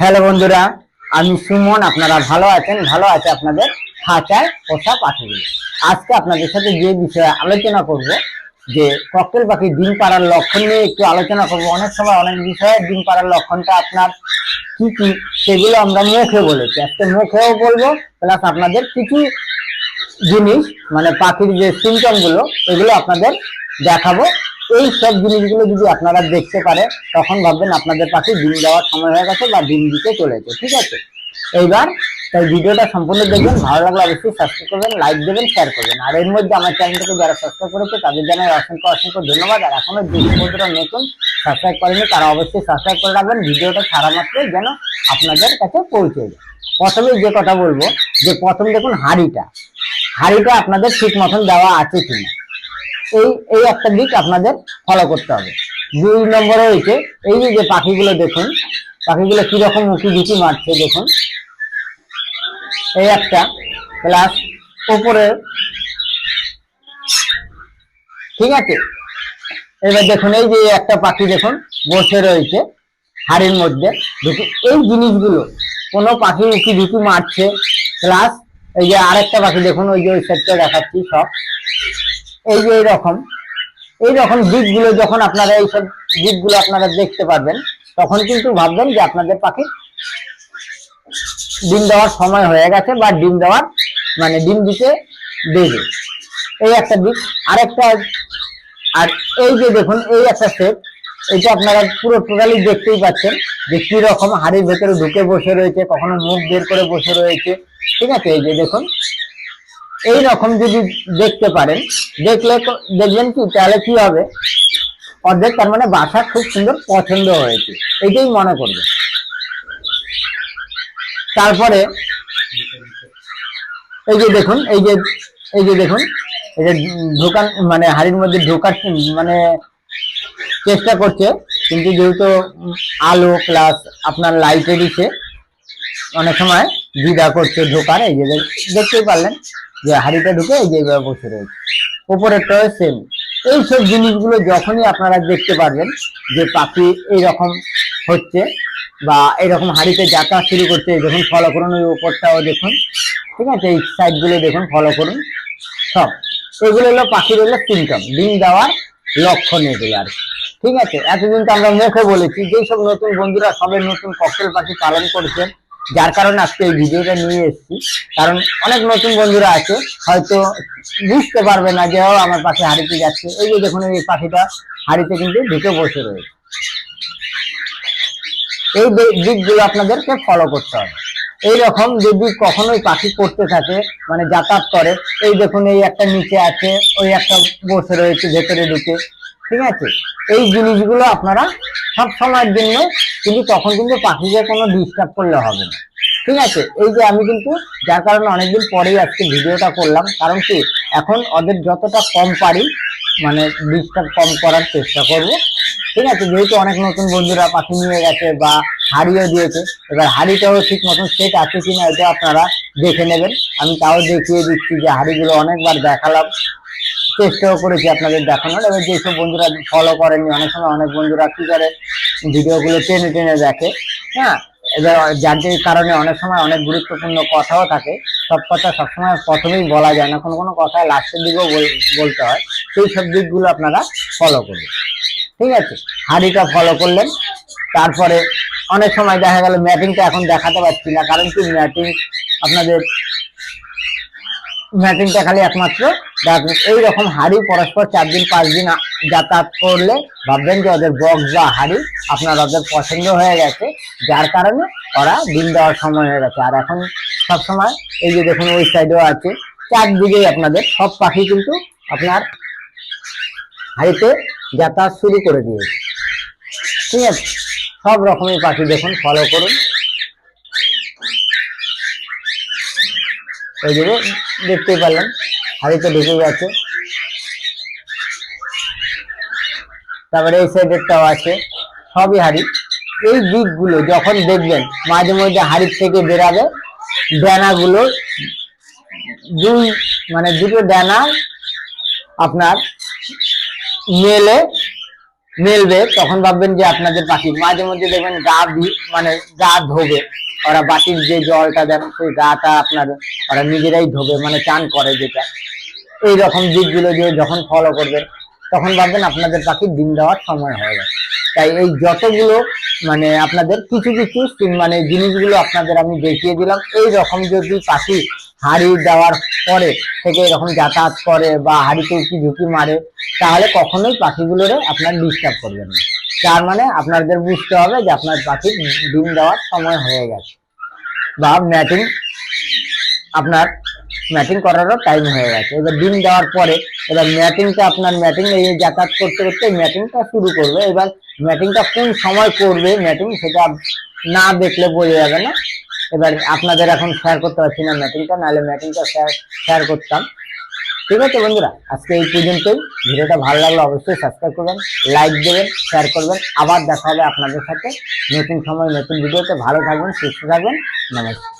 Hello বন্ধুরা, আমি সুমন, আপনারা ভালো আছেন? ভালো আছে আপনাদের? খাঁচায় পোষা পাখিগুলো। আজকে আপনাদের সাথে যে বিষয়ে আলোচনা করব, যে ককটেল পাখি ডিম পাড়ার লক্ষণ নিয়ে একটু আলোচনা করব। অনেক সময় অনেক বিষয়ে ডিম পাড়ার লক্ষণটা আপনার কি কি, সেগুলো আমরা মুখে বলেছি। আজকে মুখেও বলব প্লাস আপনাদের কিছু জিনিস মানে পাখির যে সিমটমগুলো, এগুলো আপনাদের দেখাবো। এই সব জিনিসগুলো যদি আপনারা দেখতে পারে তখন ভাববেন আপনাদের পাখি ডিম দেওয়ার সময় হয়ে গেছে বা ডিম দিতে চলেছে, ঠিক আছে? এইবার তাই ভিডিওটা সম্পূর্ণ দেখবেন, ভালো লাগলে অবশ্যই সাবস্ক্রাইব করবেন লাইক দেবেন শেয়ার করবেন। আর এর মধ্যে আমার চ্যানেলটাকে যারা সাবস্ক্রাইব করেছে, তাদের জানাই অসংখ্য অসংখ্য ধন্যবাদ। আর এখনও যে বন্ধুরা নতুন সাবস্ক্রাইব করেনি তারা অবশ্যই সাবস্ক্রাইব করে রাখবেন। ভিডিওটা ছাড়া মাত্রই যেন আপনাদের কাছে পৌঁছে যায়। প্রথমে যে কথা বলব, যে প্রথম দেখুন হাড়িটা। হাড়িটা আপনাদের ঠিক মতন দেওয়া আছে কিনা। এই এই একটা দিক আপনাদের ফলো করতে হবে। দুই নম্বরে হয়েছে এই যে পাখিগুলো দেখুন, পাখিগুলো কীরকম উঁকি ঝুঁকি মারছে দেখুন। এই একটা প্লাস উপরে, ঠিক আছে? এবার দেখুন, এই যে একটা পাখি দেখুন, বসে রয়েছে হাড়ির মধ্যে। ঢুকে এই জিনিসগুলো, কোনো পাখি উঁকি ঝুঁকি মারছে প্লাস এই যে আরেকটা পাখি দেখুন, ওই যে ওই সাইডটা দেখাচ্ছি সব। এই যে এইরকম এইরকম দিকগুলো যখন আপনারা এইসব দিকগুলো আপনারা দেখতে পারবেন, তখন কিন্তু ভাববেন যে আপনাদের পাখি ডিম দেওয়ার সময় হয়ে গেছে বা ডিম দেওয়ার মানে ডিম দিতে দেবে এই একটা দিক। আরেকটা, আর এই যে দেখুন, এই একটা সেট এটা আপনারা পুরো টোটালি দেখতেই পাচ্ছেন যে কি রকম হাড়ির ভেতরে ঢুকে বসে রয়েছে, কখনো মুখ বের করে বসে রয়েছে। ঠিক আছে, এই যে দেখুন এই রকম যদি দেখতে পারেন, দেখলে দেখবেন কি, তাহলে কি হবে? অর্ধেক তার মানে বাসা খুব সুন্দর পছন্দ হয়েছে। এটাই মনে করবে তারপরে এই যে দেখুন, এই যে এই যে দেখুন, এই যে ঢোকান মানে হাড়ির মধ্যে ঢোকার মানে চেষ্টা করছে, কিন্তু যেহেতু আলো প্লাস আপনার লাইটে দিচ্ছে, অনেক সময় দ্বিধা করছে ঢোকার, এই যে দেখ- দেখতেই পারলেন। যে হাড়িটা ঢুকে এই যে এইভাবে বসে রয়েছে। উপরেরটাও সেম এইসব জিনিসগুলো যখনই আপনারা দেখতে পারবেন যে পাখি এইরকম হচ্ছে বা এরকম হাড়িতে যাতায়াত শুরু করছে, দেখুন ফলো করুন ওই উপরটাও দেখুন। ঠিক আছে? এই সাইডগুলো দেখুন ফলো করুন। সব। এগুলো হলো পাখির হলো সিমটম ডিম দেওয়ার লক্ষণ এগুলো আর। ঠিক আছে? এতদিন তো আমরা মুখে বলেছি যেই সব নতুন বন্ধুরা সবে নতুন ককটেল পাখি পালন করছেন যার কারণে আজকে এই ভিডিওটা নিয়ে এসেছি। কারণ অনেক নতুন বন্ধুরা আছে, হয়তো বুঝতে পারবে না যে আমার পাখি হাড়িতে যাচ্ছে। এই যে দেখুন, এই পাখিটা হাড়িতে কিন্তু ঢুকে বসে রয়েছে। এই দিকগুলো আপনাদেরকে ফলো করতে হবে। এইরকম যদি কখনোই পাখি করতে থাকে মানে যাতায়াত করে, এই দেখুন, এই একটা নিচে আছে, ওই একটা বসে রয়েছে, ভেতরে ঢুকে। ঠিক আছে? এই জিনিসগুলো আপনারা সব সময়ের জন্য কিন্তু তখন কিন্তু পাখিকে কোনো ডিস্টার্ব করলে হবে না। ঠিক আছে? এই যে আমি কিন্তু যার কারণে অনেকদিন পরেই আজকে ভিডিওটা করলাম, কারণ কি? এখন ওদের যতটা কম পারি মানে ডিস্টার্ব কম করার চেষ্টা করব। ঠিক আছে? যেহেতু অনেক নতুন বন্ধুরা পাখি নিয়ে গেছে বা হাড়িও দিয়েছে, এবার হাড়িটাও ঠিক মতন সেট আছে কিনা এটা আপনারা দেখে নেবেন। আমি তাও দেখিয়ে দিচ্ছি যে হাড়িগুলো অনেকবার দেখালাম। চেষ্টাও করেছি আপনাদের দেখানোর এবার যেসব বন্ধুরা ফলো করেননি, অনেক সময় অনেক বন্ধুরা কি করে, ভিডিওগুলো টেনে টেনে দেখে হ্যাঁ? এবার যার যে কারণে অনেক সময় অনেক গুরুত্বপূর্ণ কথাও থাকে, সব কথা সবসময় প্রথমেই বলা যায় না, কোনো কোনো কথা লাস্টের দিকেও বল- বলতে হয়, সেই সব দিকগুলো আপনারা ফলো করবেন ঠিক আছে? হাড়িটা ফলো করলেন, তারপরে অনেক সময় দেখা গেল ম্যাটিংটা এখন দেখাতে পারছি না, কারণ কি ম্যাটিং আপনাদের ম্যাটিংটা খালি একমাত্র। এইরকম হাড়ি পরস্পর চার দিন, পাঁচ দিন যাতায়াত করলে ভাববেন যে ওদের বক্স বা হাড়ি আপনার ওদের পছন্দ হয়ে গেছে। যার কারণে ওরা ডিম দেওয়ার সময় হয়ে গেছে। আর এখন সব সময় এই যে দেখুন, ওই সাইডেও আছে। চারদিকেই আপনাদের সব পাখি কিন্তু আপনার হাড়িতে যাতায়াত শুরু করে দিয়েছে। ঠিক আছে? সব রকমের পাখি দেখুন ফলো করুন। ওই যে দেখতেই পারলেন হাড়িতে ঢুকে গেছে। তারপরে এই সাইডেরটাও আছে, সবই হাড়ি। এই দিকগুলো যখন দেখবেন, মাঝে মধ্যে হাড়ির থেকে বেরাবে, ডানাগুলো দুই মানে দুটো ডানা আপনার মেলে, মেলবে, তখন ভাববেন যে আপনাদের পাখি। মাঝে মধ্যে দেখবেন গা মানে গা ধোবে। ওরা বাটির যে জলটা দেন সেই গাটা আপনার ওরা নিজেরাই ধোবে মানে চান করে যেটা। এইরকম দিকগুলো দিয়ে যখন ফলো করবেন তখন ভাববেন আপনাদের পাখির ডিম দেওয়ার সময় হয়ে গেছে। তাই এই যতগুলো মানে আপনাদের কিছু কিছু মানে জিনিসগুলো আপনাদের আমি দেখিয়ে দিলাম, এই রকম যদি পাখি হাড়ি দেওয়ার পরে থেকে এরকম যাতায়াত করে বা হাড়িতে উঁকি ঝুঁকি মারে, তাহলে কখনোই পাখিগুলোরে আপনার ডিস্টার্ব করবেন না। তার মানে আপনাদের বুঝতে হবে যে আপনার পাখির ডিম দেওয়ার সময় হয়ে গেছে। বা ম্যাটিং আপনার ম্যাটিং করারও টাইম হয়ে গেছে। এবার ডিম দেওয়ার পরে এবার ম্যাটিংটা আপনার ম্যাটিং এই যাতায়াত করতে করতে ম্যাটিংটা শুরু করবে। এবার ম্যাটিংটা কোন সময় করবে ম্যাটিং সেটা না দেখলে বোঝা যাবে না। এবার আপনাদের এখন শেয়ার করতে পারছি না ম্যাটিংটা নাহলে ম্যাটিংটা শেয়ার শেয়ার করতাম। ঠিক আছে বন্ধুরা, আজকে এই পর্যন্তই। ভিডিওটা ভালো লাগলে অবশ্যই সাবস্ক্রাইব করবেন লাইক দেবেন শেয়ার করবেন। আবার দেখা হবে আপনাদের সাথে। নতুন সময়, নতুন ভিডিওতে ভালো থাকবেন, সুস্থ থাকবেন। নমস্কার।